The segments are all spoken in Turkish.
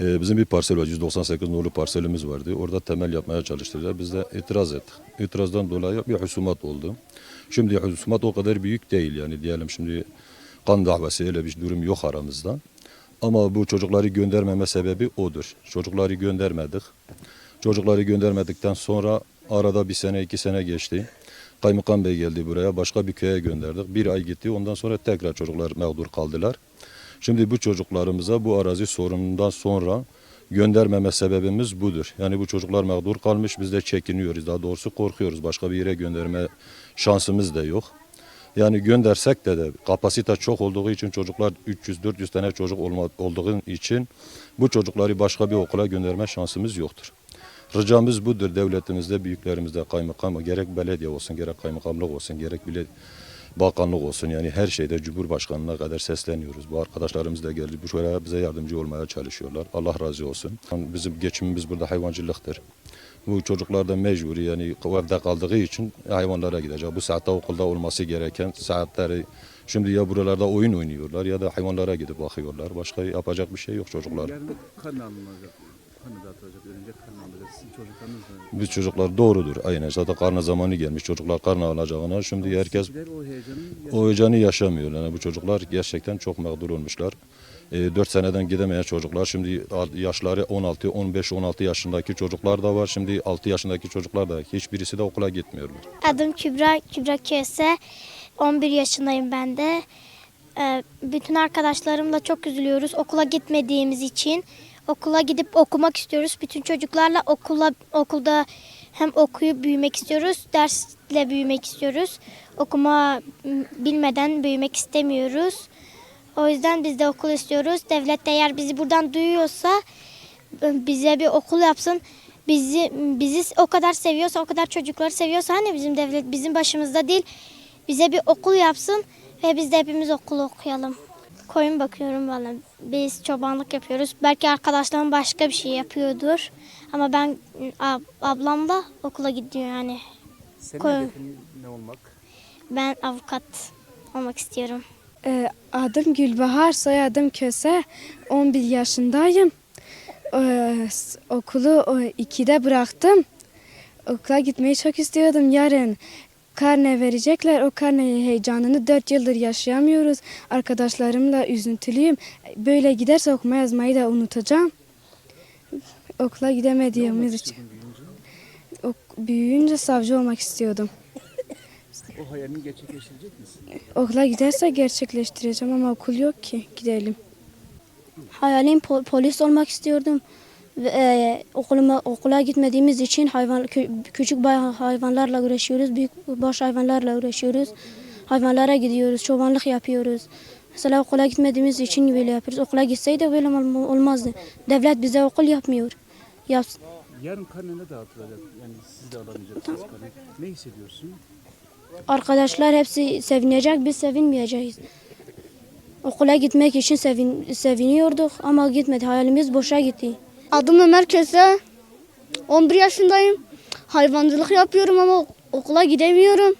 Ee, bizim bir parsel var. 198 nolu parselimiz vardı. Orada temel yapmaya çalıştılar. Biz de itiraz ettik. İtirazdan dolayı bir husumat oldu. Şimdi husumat o kadar büyük değil yani diyelim şimdi kan davası öyle bir durum yok aramızda. Ama bu çocukları göndermeme sebebi odur. Çocukları göndermedik. Çocukları göndermedikten sonra arada bir sene iki sene geçti. Kaymakam Bey geldi buraya başka bir köye gönderdik. Bir ay gitti ondan sonra tekrar çocuklar mağdur kaldılar. Şimdi bu çocuklarımıza bu arazi sorunundan sonra göndermeme sebebimiz budur. Yani bu çocuklar mağdur kalmış biz de çekiniyoruz. Daha doğrusu korkuyoruz. Başka bir yere gönderme şansımız da yok. Yani göndersek de de kapasite çok olduğu için çocuklar 300-400 tane çocuk olduğu için bu çocukları başka bir okula gönderme şansımız yoktur. Ricamız budur devletimizde, büyüklerimizde, kaymakam, gerek belediye olsun, gerek kaymakamlık olsun, gerek bile bakanlık olsun yani her şeyde Cumhurbaşkanına kadar sesleniyoruz. Bu arkadaşlarımız da geldi. Bu şöyle bize yardımcı olmaya çalışıyorlar. Allah razı olsun. Bizim geçimimiz burada hayvancılıktır. Bu çocuklar da mecburi yani evde kaldığı için hayvanlara gidecek. Bu saatte okulda olması gereken saatleri şimdi ya buralarda oyun oynuyorlar ya da hayvanlara gidip bakıyorlar. Başka yapacak bir şey yok çocuklar. Kan dağıtılacak. Sizin çocuklarınız. Biz çocuklar doğrudur aynen. Zaten karnı zamanı gelmiş. Çocuklar karnı alacağına şimdi herkes Sizler o heyecanı o heyecanı yaşamıyor. Yani bu çocuklar gerçekten çok mağdur olmuşlar. E, 4 seneden gidemeyen çocuklar şimdi yaşları 16, 15, 16 yaşındaki çocuklar da var. Şimdi 6 yaşındaki çocuklar da hiçbirisi de okula gitmiyorlar. Adım Kübra, Kübra Köse. 11 yaşındayım ben de. Ee, Bütün arkadaşlarımla çok üzülüyoruz okula gitmediğimiz için. Okula gidip okumak istiyoruz. Bütün çocuklarla okula okulda hem okuyup büyümek istiyoruz, dersle büyümek istiyoruz. Okuma bilmeden büyümek istemiyoruz. O yüzden biz de okul istiyoruz. Devlet de eğer bizi buradan duyuyorsa e, bize bir okul yapsın. Bizi bizi o kadar seviyorsa, o kadar çocukları seviyorsa hani bizim devlet bizim başımızda değil. Bize bir okul yapsın ve biz de hepimiz okulu okuyalım. Koyun bakıyorum valla. Biz çobanlık yapıyoruz. Belki arkadaşlarım başka bir şey yapıyordur. Ama ben ab- ablam da okula gidiyor yani. Senin Koy- hedefin ne olmak? Ben avukat olmak istiyorum. Ee, Adım Gülbahar, soyadım Köse. 11 yaşındayım. Ee, Okulu o, 2'de bıraktım. Okula gitmeyi çok istiyordum. Yarın karne verecekler. O karne heyecanını 4 yıldır yaşayamıyoruz. Arkadaşlarımla üzüntülüyüm. Böyle giderse okuma yazmayı da unutacağım. Okula gidemediğimiz için. Büyüyünce Ok- büyüyünce savcı olmak istiyordum. o hayalini gerçekleştirecek misin? Okula giderse gerçekleştireceğim ama okul yok ki. Gidelim. Hayalim po- polis olmak istiyordum. Ve, e, okuluma, okula gitmediğimiz için hayvan kü- küçük bay- hayvanlarla uğraşıyoruz, büyük baş hayvanlarla uğraşıyoruz. Hayvanlara gidiyoruz, çobanlık yapıyoruz. Mesela okula gitmediğimiz için böyle yapıyoruz. Okula gitseydi böyle ol- olmazdı. Devlet bize okul yapmıyor. Yapsın. Yarın karne ne dağıtılacak? Yani siz de alamayacaksınız karne. Ne hissediyorsun? Arkadaşlar hepsi sevinecek, biz sevinmeyeceğiz. Okula gitmek için sevin, seviniyorduk ama gitmedi. Hayalimiz boşa gitti. Adım Ömer Köse. 11 yaşındayım. Hayvancılık yapıyorum ama okula gidemiyorum.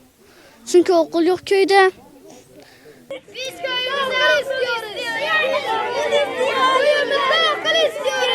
Çünkü okul yok köyde. Biz köyümüzde okul istiyoruz. Köyümüzde okul istiyoruz.